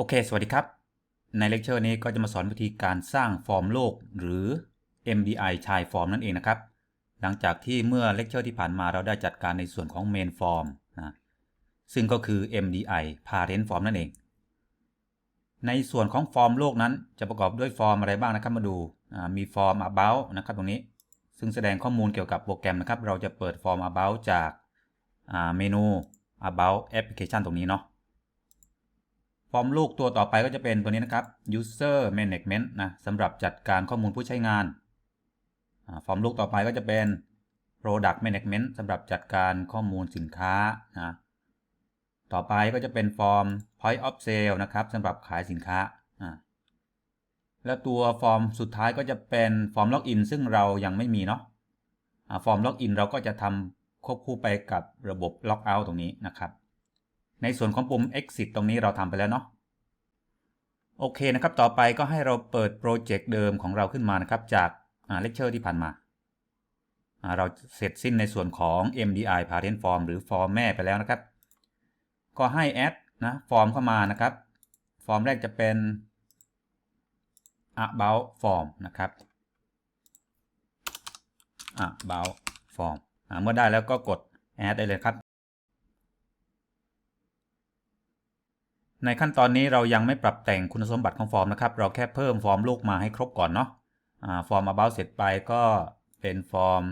โอเค สวัสดีครับ ในเลคเชอร์นี้ก็จะมาสอนวิธีการสร้างฟอร์มโลก หรือ MDI ชายฟอร์มนั่นเองนะครับ หลังจากที่เมื่อเลคเชอร์ที่ผ่านมาเราได้จัดการในส่วนของ Main Form นะซึ่งก็คือ MDI Parent Form นั่นเอง ในส่วนของฟอร์มโลกนั้นจะประกอบด้วยฟอร์มอะไรบ้างนะครับมาดู มีฟอร์ม about นะครับตรงนี้ ซึ่งแสดงข้อมูลเกี่ยวกับโปรแกรมนะครับ เราจะเปิดฟอร์ม about จากเมนู about application ตรงนี้เนาะ ฟอร์มลูกตัวต่อไปก็จะเป็นตัวนี้นะครับ user management นะสำหรับจัดการข้อมูลผู้ใช้งาน ฟอร์มลูกต่อไปก็จะเป็น product management สำหรับจัดการข้อมูลสินค้านะต่อไปก็จะเป็นฟอร์ม point of sale นะครับสำหรับขายสินค้า แล้วตัวฟอร์มสุดท้ายก็จะเป็นฟอร์มล็อกอินซึ่งเรายังไม่มีเนาะฟอร์มล็อกอินเราก็จะทำควบคู่ไปกับระบบล็อกเอาท์ตรงนี้นะครับ ในส่วนของปุ่ม exit ตรงนี้เราทำไปแล้วเนาะโอเคนะครับ ต่อไปก็ให้เราเปิดโปรเจกต์เดิมของเราขึ้นมานะครับ จากเลคเชอร์ที่ผ่านมา เราเสร็จสิ้นในส่วนของ MDI Parent Form หรือฟอร์มแม่ไปแล้วนะครับ ก็ให้ add นะฟอร์มเข้ามานะครับฟอร์มแรกจะเป็น about form นะครับ about form เมื่อได้แล้วก็กด add ได้เลยครับ ในขั้นตอนนี้เรายังไม่ปรับแต่งคุณสมบัติของฟอร์มนะครับ เราแค่เพิ่มฟอร์มลูกมาให้ครบก่อนเนาะฟอร์ม about เสร็จไปก็เป็นฟอร์ม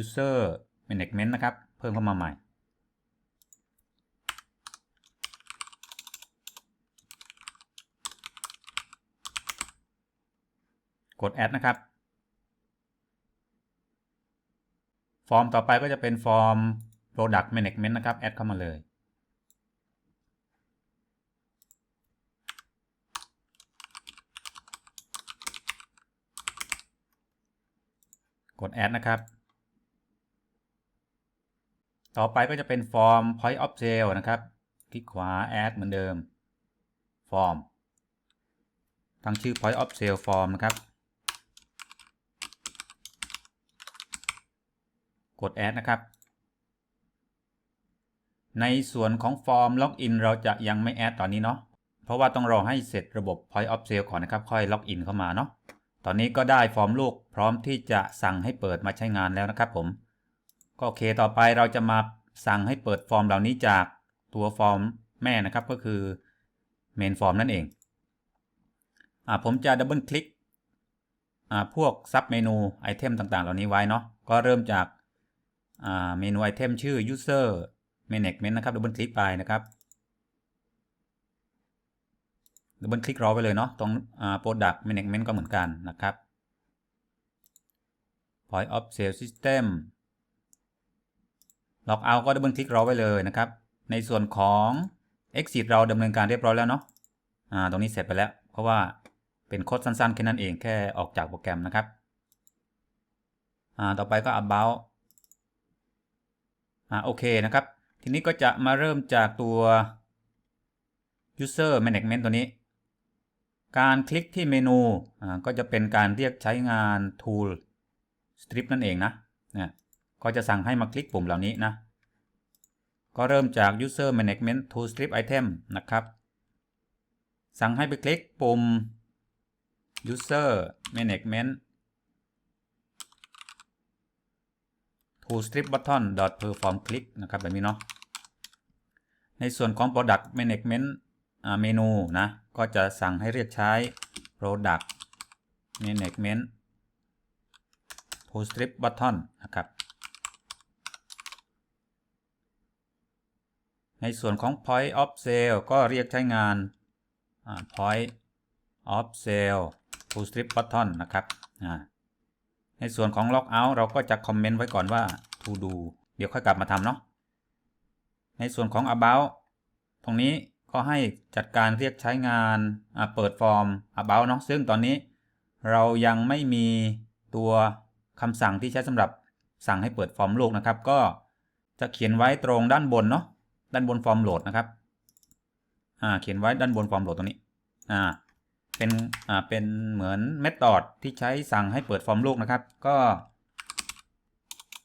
user management นะครับ เพิ่มเข้ามาใหม่ กด add นะครับ ฟอร์มต่อไปก็จะเป็นฟอร์ม product management นะครับ add เข้ามาเลย กด add นะครับ ต่อไปก็จะเป็นฟอร์ม point of sale นะครับ คลิกขวา add เหมือนเดิมฟอร์มตั้งชื่อ point of sale form นะครับ กด add นะครับ ในส่วนของฟอร์ม login เราจะยังไม่ add ตอนนี้เนาะ เพราะว่าต้องรอให้เสร็จระบบ point of sale ก่อนนะครับ ค่อย login เข้ามาเนาะ ตอนนี้ก็ได้ฟอร์มลูกพร้อมที่จะสั่งให้เปิดมาใช้งานแล้วนะครับผม ก็โอเคต่อไปเราจะมาสั่งให้เปิดฟอร์มเหล่านี้จากตัวฟอร์มแม่นะครับก็คือ main form นั่นเองอ่าผมจะดับเบิลคลิกอ่าพวกซับเมนูไอเทมต่างๆ เหล่านี้ไว้เนาะก็เริ่มจากอ่าเมนูไอเทมชื่อ user management นะครับดับเบิลคลิกไปนะครับ ดับเบิลคลิกรอไวเลยเนาะตรง product management ก็เหมือนกันนะครับ point of sale system log out ก็ดับเบิลคลิกรอไว้เลยนะครับ ในส่วนของ exit เราดำเนินการเรียบร้อยแล้วเนาะอ่าตรงนี้เสร็จไปแล้ว เพราะว่าเป็นโค้ดสั้นๆ แค่นั้นเองแค่ออกจากโปรแกรมนะครับอ่าต่อไปก็ about อ่าโอเคนะครับ ทีนี้ก็จะมาเริ่มจากตัว user management ตัวนี้ การคลิกที่เมนูก็จะเป็นการเรียกใช้งาน tool strip นั่นเองนะนะก็จะสั่งให้มาคลิกปุ่มเหล่านี้นะ ก็เริ่มจาก user management tool strip item นะครับ สั่งให้ไปคลิกปุ่ม user management tool strip button dot perform click นะครับแบบนี้เนาะในส่วนของ product management เมนูนะ ก็จะสั่งให้เรียกใช้ product management tool strip button นะครับ ในส่วนของ point of sale ก็เรียกใช้งาน point of sale full strip button นะครับในส่วนของ log out เราก็จะคอมเมนต์ไว้ก่อนว่า to do เดี๋ยวค่อยกลับมาทำเนาะในส่วนของ about ตรงนี้ ก็ให้จัดการเรียกใช้งานเปิดฟอร์ม about เนาะซึ่งตอนนี้เรายังไม่มีตัวคำสั่งที่ใช้สำหรับสั่งให้เปิดฟอร์มลูกนะครับ ก็จะเขียนไว้ตรงด้านบนเนาะด้านบนฟอร์มโหลดนะครับอ่าเขียนไว้ด้านบนฟอร์มโหลดตรงนี้อ่าเป็นอ่าเป็นเหมือนเมธอดที่ใช้สั่งให้เปิดฟอร์มลูกนะครับ ก็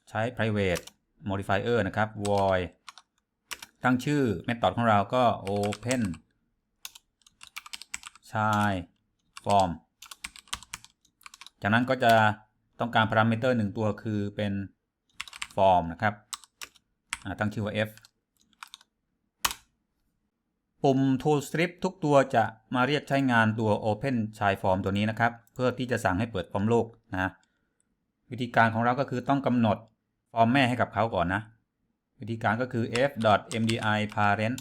ใช้ private modifier นะครับ void ตั้งชื่อเมธอดของเราก็ open child form จากนั้นก็จะต้องการพารามิเตอร์หนึ่งตัวคือเป็น form นะครับ ตั้งชื่อว่า f ปุ่ม tool strip ทุกตัวจะมาเรียกใช้งานตัว open child form ตัวนี้นะครับ เพื่อที่จะสั่งให้เปิดฟอร์มลูกนะ วิธีการของเราก็คือต้องกำหนดฟอร์มแม่ให้กับเขาก่อนนะ วิธีการก็คือ f.mdi parent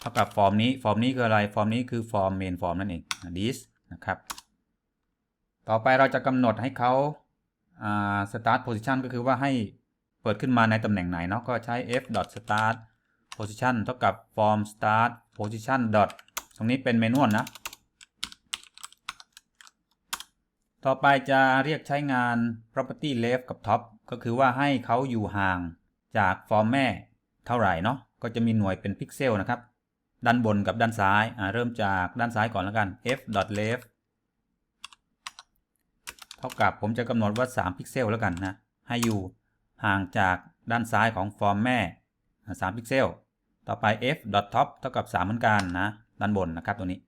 เท่ากับฟอร์มนี้ ฟอร์มนี้คืออะไร ฟอร์มนี้คือฟอร์ม main form นั่นเอง this นะครับ ต่อไปเราจะกำหนดให้เขา start position ก็คือว่าให้เปิดขึ้นมาในตำแหน่งไหนเนาะ ก็ใช้ f.start position เท่ากับ form start position ตรงนี้เป็นเมนูนะ ต่อไปจะเรียกใช้งาน property left กับ top ก็คือว่าให้เขาอยู่ห่างจากฟอร์มแม่เท่าไหร่เนาะก็จะมีหน่วยเป็นพิกเซลนะครับ ด้านบนกับด้านซ้ายเริ่มจากด้านซ้ายก่อนแล้วกัน f. left เท่ากับผมจะกำหนดว่า 3 พิกเซลแล้วกันนะ ให้อยู่ห่างจากด้านซ้ายของฟอร์มแม่ 3 พิกเซล ต่อไป f. top เท่ากับ 3 เหมือนกันนะ ด้านบนนะครับตัวนี้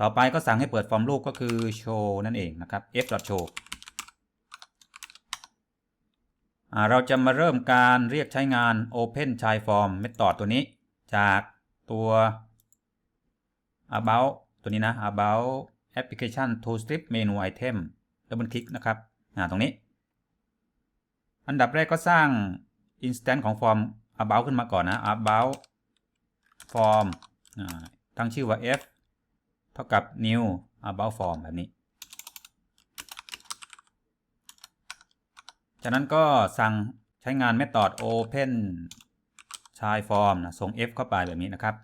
ต่อไปก็สั่งให้เปิดฟอร์มลูกก็คือ show นั่นเองนะครับ f. show เราจะมาเริ่มการเรียกใช้งาน open c h i form method ตัวนี้ จากตัว about ตัวนี้นะ about application to strip menu item ดับเบิลคลิกนะครับตรงนี้ อันดับแรกก็สร้าง instance ของฟอร์ม about ขึ้นมาก่อนนะ about form ตั้งชื่อว่า f เท่ากับ new about form แบบนี้ จากนั้นก็สั่งใช้งาน method open child form นะส่ง f เข้าไปแบบนี้นะครับ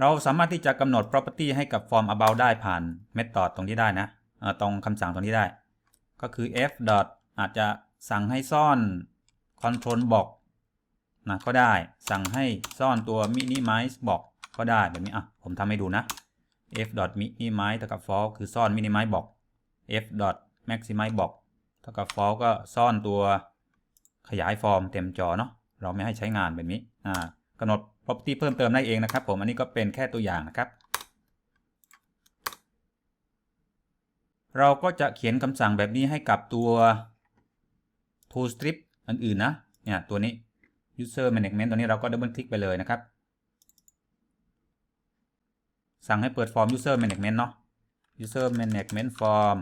เราสามารถที่จะกำหนด property ให้กับ form about ได้ผ่าน method ตรงนี้ได้นะตรงคำสั่งตรงนี้ได้ ก็คือ f อาจจะสั่งให้ซ่อน control box นะก็ได้สั่งให้ซ่อนตัว minimize box ก็ได้แบบนี้อะผมทำให้ดูนะ f dot minimize เท่ากับ false คือซ่อน minimize box f dot maximize box เท่ากับ false ก็ซ่อนตัวขยายฟอร์มเต็มจอเนาะเราไม่ให้ใช้งานแบบนี้อ่ากำหนด property เพิ่มเติมได้เองนะครับ ผมอันนี้ก็เป็นแค่ตัวอย่างนะครับ เราก็จะเขียนคำสั่งแบบนี้ให้กับตัว tool strip อื่นนะเนี่ยตัวนี้ user management ตัวนี้เราก็ดับเบิลคลิกไปเลยนะครับ สั่งให้เปิดฟอร์ม user management เนาะ user management form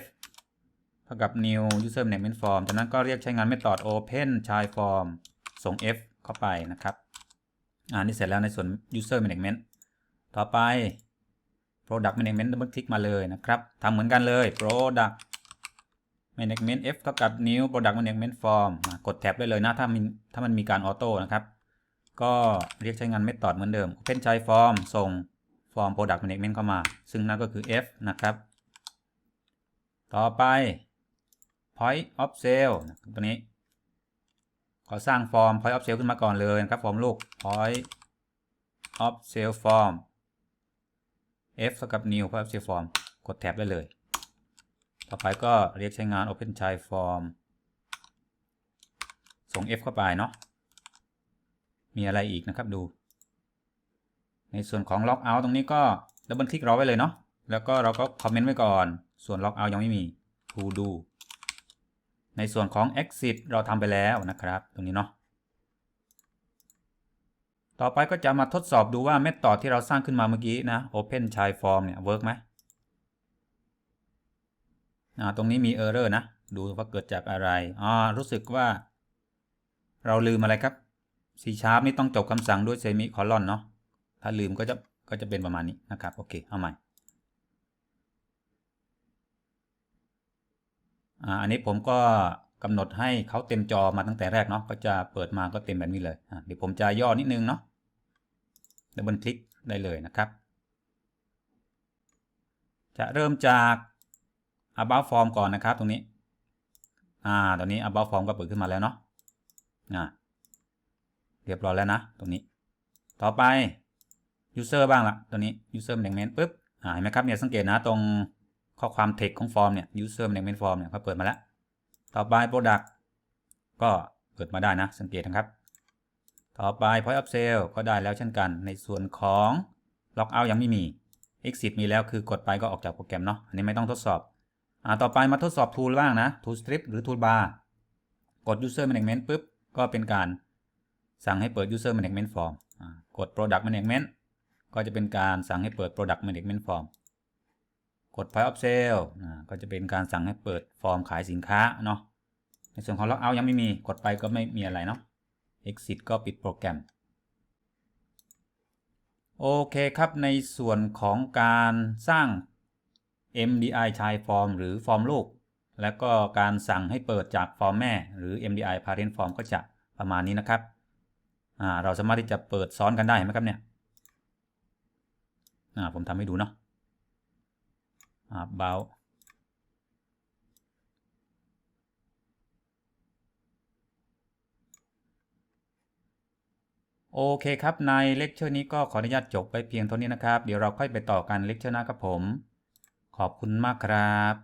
f เท่ากับ new user management form จากนั้นก็เรียกใช้งาน method open child form ส่ง f เข้าไปนะครับอ่านี่เสร็จแล้วในส่วน user management ต่อไป product management ดับเบิลคลิกมาเลยนะครับทำเหมือนกันเลย product management f เท่ากับ new product management form กดแท็บได้เลยนะถ้ามันถ้ามันมีการออโต้นะครับ ก็เรียกใช้งาน method เหมือนเดิม open child form ส่ง form product management เข้ามา ซึ่งนั่นก็คือ f นะครับ ต่อไป point of sale ตัวนี้ ขอสร้างฟอร์ม point of sale ขึ้นมาก่อนเลยนะครับฟอร์มลูก point of sale form f เท่ากับ new point of sale form กดแท็บได้เลย ต่อไปก็เรียกใช้งาน open child form ส่ง f เข้าไปเนาะ มีอะไรอีกนะครับดู ในส่วนของ log out ตรงนี้ก็ดับเบิลคลิกรอไว้เลยเนาะ แล้วก็เราก็คอมเมนต์ไว้ก่อน ส่วน log out ยังไม่มี to do ในส่วนของ exit เราทำไปแล้วนะครับ ตรงนี้เนาะต่อไปก็จะมาทดสอบดูว่าเมธอดที่เราสร้างขึ้นมาเมื่อกี้นะ open c h i l form เนี่ย work ไหมอ่าตรงนี้มี error นะ ดูว่าเกิดจากอะไรอ่ารู้สึกว่า เราลืมอะไรครับ C sharp นี่ต้องจบคำสั่งด้วย semicolon เนาะถ้าลืมก็จะก็จะเป็นประมาณนี้นะครับ โอเค เอาใหม่ อันนี้ผมก็กำหนดให้เขาเต็มจอมาตั้งแต่แรกเนาะก็จะเปิดมาก็เต็มแบบนี้เลยเดี๋ยวผมจะย่อนิดนึงเนาะดับเบิลคลิกได้เลยนะครับ จะเริ่มจาก about form ก่อนนะครับตรงนี้อ่าตอนนี้ about form ก็เปิดขึ้นมาแล้วเนาะอ่าเรียบร้อยแล้วนะ ตรงนี้ ต่อไป user บ้างละตัวนี้ user management ปุ๊บอ่าเห็นไหมครับเนี่ยสังเกตนะตรง ข้อความ text ของฟอร์มเนี่ย user management form เนี่ยเขาเปิดมาแล้ว ต่อไป product ก็เปิดมาได้นะ สังเกตนะครับ ต่อไป point of sale ก็ได้แล้วเช่นกัน ในส่วนของ log out ยังไม่มี exit มีแล้วคือกดไปก็ออกจากโปรแกรมเนาะ อันนี้ไม่ต้องทดสอบ อ่า ต่อไปมาทดสอบ tool บ้างนะ tool strip หรือ toolbar กด user management ปุ๊บ ก็เป็นการสั่งให้เปิด user management form กด product management ก็จะเป็นการสั่งให้เปิด product management form กด point of sale ก็จะเป็นการสั่งให้เปิดฟอร์มขายสินค้าเนาะในส่วนของ log out ยังไม่มีกดไปก็ไม่มีอะไรเนาะ exit ก็ปิดโปรแกรม โอเคครับในส่วนของการสร้าง MDI Child Form หรือฟอร์มลูก แล้วก็การสั่งให้เปิดจากฟอร์มแม่ หรือ MDI Parent Form ก็จะประมาณนี้นะครับ เราสามารถที่จะเปิดซ้อนกันได้ไหมครับเนี่ยผมทำให้ดูเนาะ อ่าเบาโอเคครับ ในเลคเชอร์นี้ก็ขออนุญาตจบไปเพียงเท่านี้นะครับ เดี๋ยวเราค่อยไปต่อกันเลคเชอร์หน้าครับผม ขอบคุณมากครับ